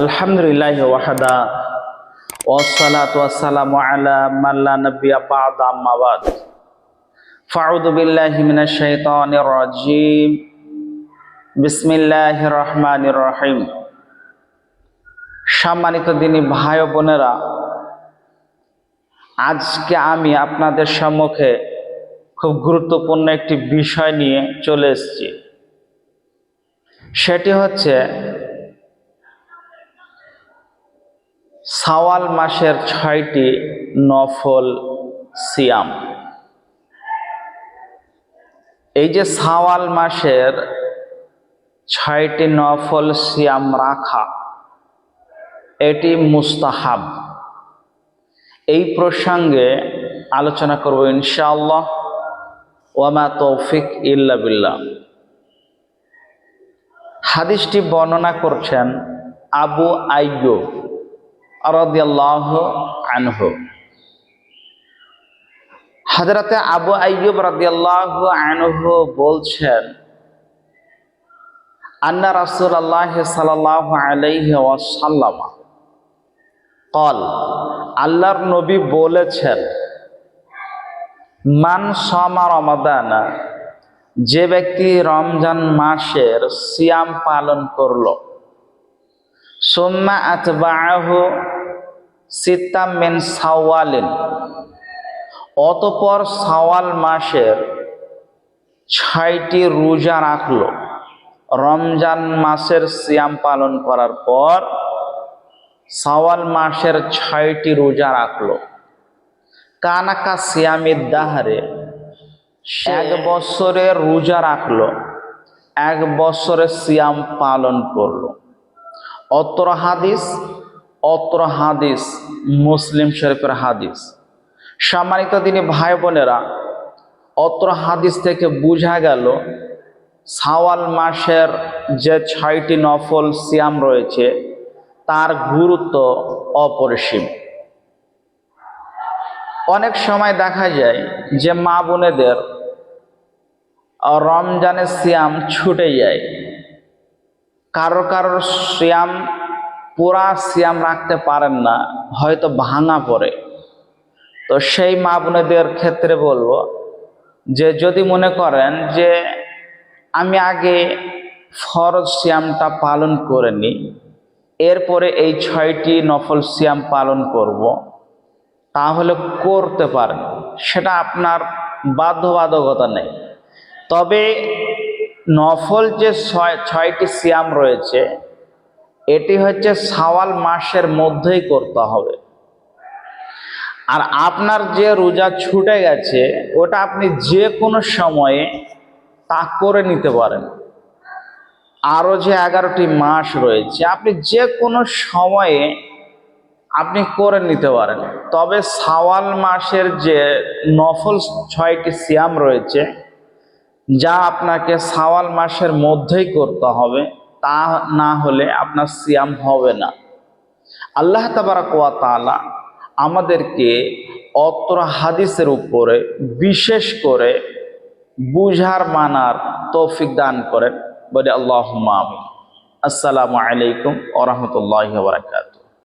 আলহামদুলিল্লাহ ওয়াহাদা والصلاة والسلام على من لا نبي بعد أما بعد فأعوذ بالله من الشيطان الرجيم بسم الله الرحمن الرحيم সম্মানিত দিনী ভাই ও বোনেরা আজকে আমি আপনাদের সম্মুখে খুব গুরুত্বপূর্ণ একটি বিষয় নিয়ে চলে এসেছি সেটি হচ্ছে সাওয়াল মাসের ছয়টি নফল সিয়াম। এই যে সাওয়াল মাসের ছয়টি নফল সিয়াম রাখা, এটি মুস্তাহাব। এই প্রসঙ্গে আলোচনা করব ইনশাআল্লাহ। ওয়ামা তৌফিক ইল্লা বিল্লাহ। হাদিসটি বর্ণনা করছেন আবু আইয়ুব। আরদাল্লাহ আনহু। হাজরাতে আবু আইব রাদিয়াল্লাহ আনহু বলছেন, আন্না রাসুল আল্লাহ সাল্লাহ আলাইহি ওয়াসাল্লামা কল আল্লাহর নবী বলেছেন, মান সমা রমাদানা, যে ব্যক্তি রমজান মাসের সিয়াম পালন করল সোম্মা আতবাহু সিতাম মেন সাওয়ালিন। অতপর সাওয়াল মাসের ছয়টি রোজা রাখল। রমজান মাসের সিয়াম পালন করার পর সাওয়াল মাসের ছয়টি রোজা রাখল। কানাকা সিয়ামের দাহারে এক বছরের রোজা রাখল। এক বছরের সিয়াম পালন করল। অত্র হাদিস অত্র হাদিস, মুসলিম শরীফের হাদিস। সম্মানিত তিনি ভাই বোনেরা, অত্র হাদিস থেকে বোঝা গেল, সাওয়াল মাসের যে ছয়টি নফল সিয়াম রয়েছে, তার গুরুত্ব অপরিসীম। অনেক সময় দেখা যায় যে মা বোনেদের রমজানের সিয়াম ছুটে যায়। কারও কারোর সিয়াম, পুরা সিয়াম রাখতে পারেন না, হয়তো ভাঙা পড়ে। তো সেই মা বোনেদের ক্ষেত্রে বলব যে, যদি মনে করেন যে, আমি আগে ফরজ শ্যামটা পালন করে নিই, এরপরে এই ছয়টি নফল সিয়াম পালন করব, তাহলে করতে পারেন। সেটা আপনার বাধ্যবাধকতা নেই। তবে নফল যে ছয় ছয়টি সিয়াম রয়েছে, এটি হচ্ছে সাওয়াল মাসের মধ্যেই করতে হবে। আর আপনার যে রোজা ছুটে গেছে, ওটা আপনি যে কোনো সময়ে তা করে নিতে পারেন। আরও যে এগারোটি মাস রয়েছে, আপনি যে কোনো সময়ে আপনি করে নিতে পারেন। তবে সাওয়াল মাসের যে নফল ছয়টি সিয়াম রয়েছে যা আপনাকে সাওয়াল মাসের মধ্যেই করতে হবে, তা না হলে আপনার সিয়াম হবে না। আল্লাহ তাবারাকুয়া তালা আমাদেরকে অত্র হাদিসের উপরে বিশেষ করে বুঝার, মানার তৌফিক দান করেন। বলে আল্লাহ আসসালামু আলাইকুম ওরহমতুল্লাহ বারাকাত